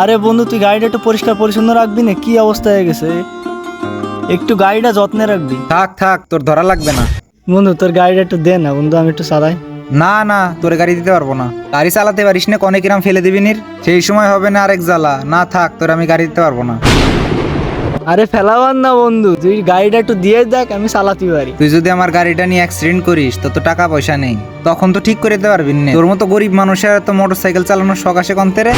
আরে বন্ধু তুই গাড়িটা একটু পরিষ্কার পরিচ্ছন্ন রাখবি না? কি অবস্থা হয়ে গেছে? একটু গাড়িটা যত্নে রাখবি। থাক থাক তোর ধরা লাগবে না। বন্ধু তোর গাড়িটা একটু দে না বন্ধু আমি একটু চালাই। না না তোর গাড়ি দিতে পারব না। গাড়ি চালাতে পারিস না কনে কিরাম ফেলে দিবি নির? সেই সময় হবে না আরেক জ্বালা। না থাক তোর আমি গাড়ি দিতে পারব না। আরে ফেলাবার না বন্ধু। তুই গাড়িটা একটু দিয়ে দেখ আমি চালাতে পারি। তুই যদি আমার গাড়িটা নিয়ে অ্যাক্সিডেন্ট করিস তো তো টাকা পয়সা নেই। তখন তো ঠিক করে দিতে পারবি না। তোর মতো গরিব মানুষের তো মোটর সাইকেল চালানোর শখ আসে কন্তেরে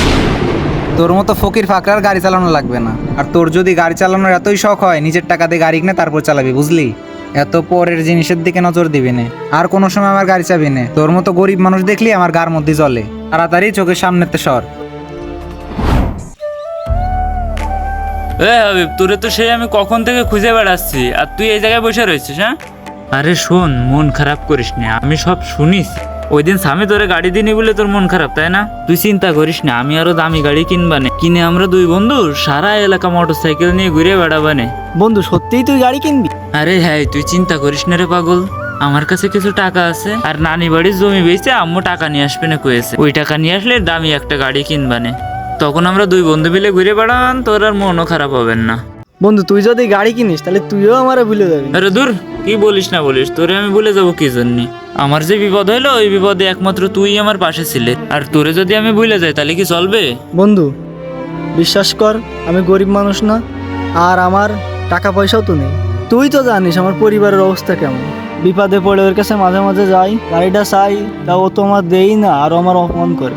তোর মতো ফকির ফাকরার গাড়ি চালানো লাগবে না। আর তোর যদি গাড়ি চালানোর এতই শখ হয় নিজের টাকা দিয়ে গাড়ি কিনে তারপর চালাবি বুঝলি? এত পরের জিনিসের দিকে নজর দিবি না। আর কোনো সময় আমার গাড়ি চাবি না। তোর মতো গরিব মানুষ দেখলি আমার গার মধ্যে জ্বলে। তাড়াতাড়ি চোখের সামনেতে সর। এ হাবিব তোরে তো সেই আমি কখন থেকে খুঁজে বেড়াচ্ছি? আর তুই এই জায়গায় বসে রয়েছিস হ্যাঁ? আরে শোন মন খারাপ করিস না আমি সব শুনিস। ওই দিন স্বামী তোরে গাড়ি দিনি বলে তোর মন খারাপ তাই না? তুই চিন্তা করিস না আমি আরও দামি গাড়ি কিনবানে কিনে আমরা দুই বন্ধু সারা এলাকা মোটর সাইকেল নিয়ে ঘুরে বেড়াবানে বন্ধু সত্যিই তুই গাড়ি কিনবি? আরে হ্যাঁ তুই চিন্তা করিস না রে পাগল। আমার কাছে কিছু টাকা আছে আর নানি বাড়ির জমি বেচে আম্মু টাকা নিয়ে আসবে না কয়েছে ওই টাকা নিয়ে আসলে দামি একটা গাড়ি কিনবা কিনবানে তখন আমরা দুই বন্ধু মিলে ঘুরে বেড়ান তোর আর মনও খারাপ হবেন না। বন্ধু তুই যদি গাড়ি কিনিস তাহলে তুইও আমারে ভুলে যাবি। আরে দূর কি বলিস না বলিস তোরে আমি ভুলে যাব কি জন্য? আমার যে বিপদ হইল ওই বিপদে একমাত্র তুই আমার পাশে ছিলে। আর তোরে যদি আমি ভুলে যাই তাহলে কি চলবে? বন্ধু বিশ্বাস কর আমি গরিব মানুষ না আর আমার টাকা পয়সাও তো নেই। তুই তো জানিস আমার পরিবারের অবস্থা কেমন। বিপদে পড়ে ওর কাছে মাঝে মাঝে যাই গাড়িটা চাই তা ও তো আমার দেই না আর আমার অপমান করে।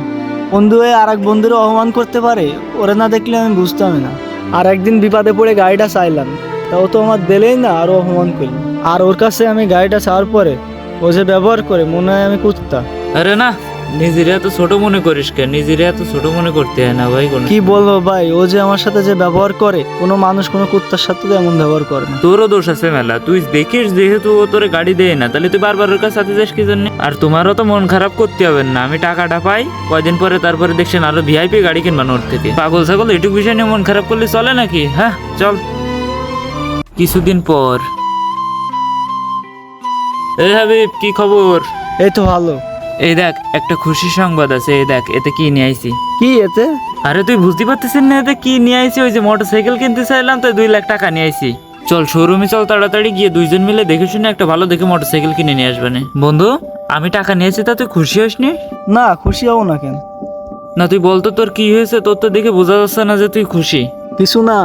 বন্ধু আর এক বন্ধুর অপমান করতে পারে? ওরে না দেখলে আমি বুঝতামই না। আর একদিন বিপদে পড়ে গাড়িটা চাইলাম তা ও তো আমার দিলেই না আরও অপমান করি আর ওর কাছে আমি গাড়িটা চাওয়ার পরে ও যে ব্যবহার করে, মনে হয় আমি কুত্তা। আরে না নিজের এত ছোট মনে করিস কে নিজের এত ছোট মনে করতে হয় না ভাই কোনো কি বলব ভাই? ও যে আমার সাথে যে ব্যবহার করে কোনো মানুষ কোনো কুত্তার সাথে তো এমন ব্যবহার করে না। তোরও দোষ আছে মেলা। তুই দেখিস যেহেতু ও তোরে গাড়ি দেয় না তাহলে তুই বারবার ওর কাছে সাথে যাস কি জন্য আর তোমারও তো মন খারাপ করতে হবে না। আমি টাকাটা পাই কয়দিন পরে তারপরে দেখছেন আরও ভিআইপি গাড়ি কিনবানো ওর থেকে। পাগল ছাগল এটুকু বিষয় নিয়ে মন খারাপ করলে চলে নাকি? হ্যাঁ চল। কিছুদিন পর। এই হাবিব কি খবর? এই তো ভালো। এই দেখ একটা খুশি সংবাদ আছে এই দেখ এতে কি নিয়ে আইছি? কি এতে? আরে তুই বুঝতে পারতেছিস না এতে কি নিয়ে আইছি? ওই যে মোটর সাইকেল কিনতে চাইলাম তো দুই লাখ টাকা নিয়ে আইছি। চল শোরুমে চল তাড়াতাড়ি গিয়ে দুইজন মিলে দেখে শুনে একটা ভালো দেখে মোটর সাইকেল কিনে নিয়ে আসবে না। বন্ধু আমি টাকা নিয়েছি তা তুই খুশি হসনি না? খুশি হব না কেন? না তুই বলতো তোর কি হয়েছে তোর তো দেখে বোঝা যাচ্ছে না যে তুই খুশি। কিছু না।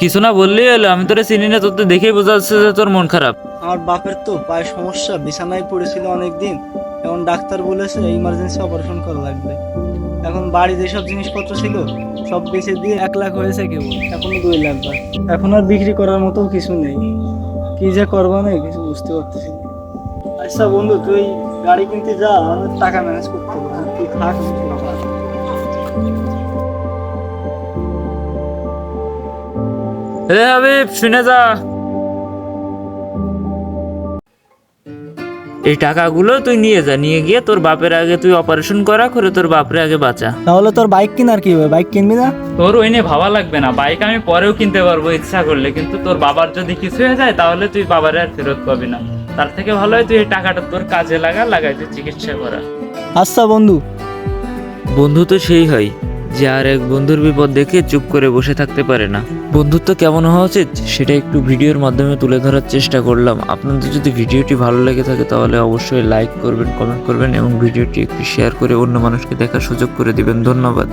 কিছু না বললেই হলো আমি তোরা চিনি না তোর তো দেখেই বোঝা যাচ্ছে যে তোর মন খারাপ। আমার বাপের তো পায়ে সমস্যা বিছানায় পড়েছিল অনেক দিন এখন ডাক্তার বলেছে ইমার্জেন্সি অপারেশন করা লাগবে। এখন বাড়ি যেসব জিনিসপত্র ছিল, সব বেচে দিয়ে এক লাখ হয়েছে কেবল, এখনও দুই লাখ এখন আর বিক্রি করার মতো কিছু নেই। কি যে করব না কিছু বুঝতে পারতেছি আচ্ছা বন্ধু, তুই গাড়ি কিনতে যা, আমাদের টাকা ম্যানেজ করতে হবে। তুই থাক চলে হাবিব, শুনে যা। এই টাকাগুলো তুই নিয়ে যা নিয়ে গিয়ে তোর বাপের আগে তুই অপারেশন করা করে তোর বাপের আগে বাঁচা। তাহলে তোর বাইক কেনার কি হবে? বাইক কিনবি না? তোর ওই নিয়ে ভাবা লাগবে না। বাইক আমি পরেও কিনতে পারব ইচ্ছা করলে। কিন্তু তোর বাবার যদি কিছু হয়ে যায় তাহলে তুই বাবার আর ফেরত পাবি না। তার থেকে ভালো হয় তুই এই টাকাটা তোর কাজে লাগা লাগাই তুই চিকিৎসা করা। আচ্ছা বন্ধু। বন্ধু তো সেই হয়। যে আর এক বন্ধুর বিপদ দেখে চুপ করে বসে থাকতে পারে না। বন্ধুত্ব কেমন হওয়া উচিত সেটা একটু ভিডিওর মাধ্যমে তুলে ধরার চেষ্টা করলাম। আপনাদের যদি ভিডিওটি ভালো লেগে থাকে তাহলে অবশ্যই লাইক করবেন কমেন্ট করবেন এবং ভিডিওটি একটু শেয়ার করে অন্য মানুষকে দেখার সুযোগ করে দিবেন। ধন্যবাদ।